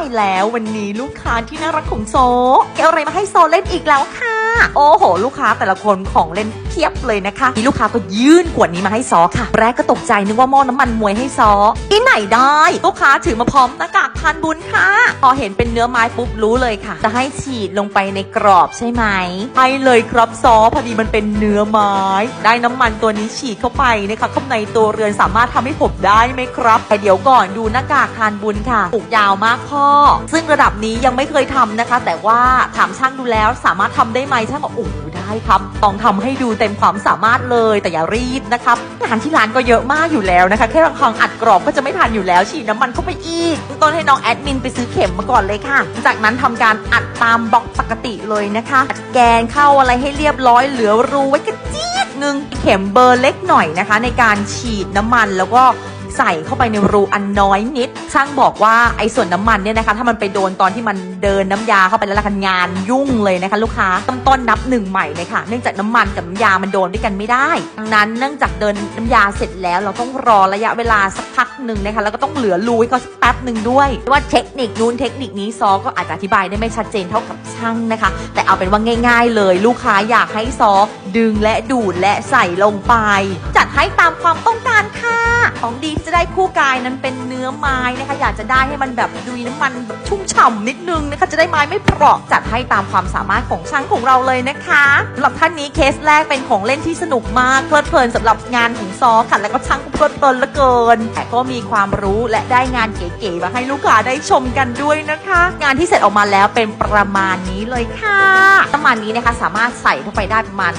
ายแล้ววันนี้ลูกค้าที่น่ารักของโซเกอาอะไรมาให้โซเล่นอีกแล้วค่ะ โอ้โห ลูกค้าแต่ละคนของเล่นเพียบเลยนะคะมีลูกค้าก็ยื่นขวดนี้มาให้ซอค่ะ แรกก็ตกใจนึกว่าหม้อน้ำมันมวยให้ซออี ไหนได้ ลูกค้าถือมาพร้อมหน้ากากพันบุญค่ะ พอเห็นเป็นเนื้อไม้ปุ๊บรู้เลยค่ะ จะให้ฉีดลงไปในกรอบใช่ไหมให้เลยครับซอพอดีมันเป็นเนื้อไม้ ได้น้ำมันตัวนี้ฉีดเข้าไปนะคะข้างในตัวเรือนสามารถทำให้ผมได้ไหมครับแต่เดี๋ยวก่อนดูหน้ากากทานบุญค่ะปลูกยาวมากพ่อ ซึ่งระดับนี้ยังไม่เคยทำนะคะ แต่ว่าถามช่างดูแล้วสามารถทำได้ไหมช่างบอกโอ้ได้ครับลองทำให้ดูเต็มความสามารถเลยแต่อย่ารีบนะครับงานที่ร้านก็เยอะมากอยู่แล้วนะคะ แค่รังคังอัดกรอบก็จะไม่ทันอยู่แล้วฉีดน้ำมันเข้าไปอีกต้นให้น้องแอดมินไปซื้อเข็มมาก่อนเลยค่ะ จากนั้นทำการอัดตามบล็อกปกติเลยนะคะอัดแกนเข้าอะไรให้เรียบร้อยเหลือรูไว้กระจี๊ดนึงเข็มเบอร์เล็กหน่อยนะคะ ในการฉีดน้ำมันแล้วก็ ใส่เข้าไปในรูอันน้อยนิด ช่างบอกว่าไอ้ส่วนน้ำมันเนี่ยนะคะถ้ามันไปโดนตอนที่มันเดินน้ำยาเข้าไปแล้วละกันงานยุ่งเลยนะคะ ลูกค้าต้นต้นนับหนึ่งใหม่เลยค่ะเนื่องจากน้ำมันกับน้ำยามันโดนด้วยกันไม่ได้ดังนั้นเนื่องจากเดินน้ำยาเสร็จแล้ว เราต้องรอระยะเวลาสักพักหนึ่งนะคะแล้วก็ต้องเหลือรูให้เขาสักแป๊บหนึ่งด้วยว่าเทคนิคนู้นเทคนิคนี้ซอก็อาจจะอธิบายได้ไม่ชัดเจนเท่ากับช่างนะคะ แต่เอาเป็นว่าง่าย ๆ เลย ลูกค้าอยากให้ซอดึงและดูดและใส่ลงไป จัดให้ตามความต้องการค่ะของดีจะได้คู่กายนั้นเป็นเนื้อไม้นะคะ อยากจะได้ให้มันแบบดุยน้ำมันแบบชุ่มฉ่ำนิดนึงนะคะ จะได้ไม้ไม่เปราะจัดให้ตามความสามารถของช่างของเราเลยนะคะสำหรับท่านนี้เคสแรกเป็นของเล่นที่สนุกมากเพลิดเพลินสำหรับงานของซอค่ะแล้วก็ช่างก็เพลิดเพลินเหลือเกิน แต่ก็มีความรู้และได้งานเก๋ๆมาให้ลูกค้าได้ชมกันด้วยนะคะ งานที่เสร็จออกมาแล้วเป็นประมาณนี้เลยค่ะประมาณนี้นะคะสามารถใส่เข้าไปได้ประมาณ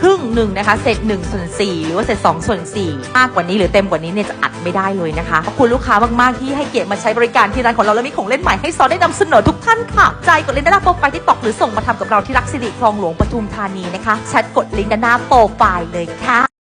ครึ่งหนึ่งนะคะ เศษ1ส่วน4หรือว่าเศษ2ส่วน4มากกว่านี้หรือเต็มกว่านี้เนี่ยจะอัดไม่ได้เลยนะคะขอบคุณลูกค้ามากๆที่ให้เกียรติมาใช้บริการที่ร้านของเราและมีของเล่นใหม่ให้ซอได้นำเสนอทุกท่านค่ะใจกดลิงก์ด้านหน้าโปรไฟล์ที่ตอกหรือส่งมาทำกับเราที่รักสิริคลองหลวงปทุมธานีนะคะแชทกดลิงก์ด้านหน้าโปรไฟล์เลยค่ะ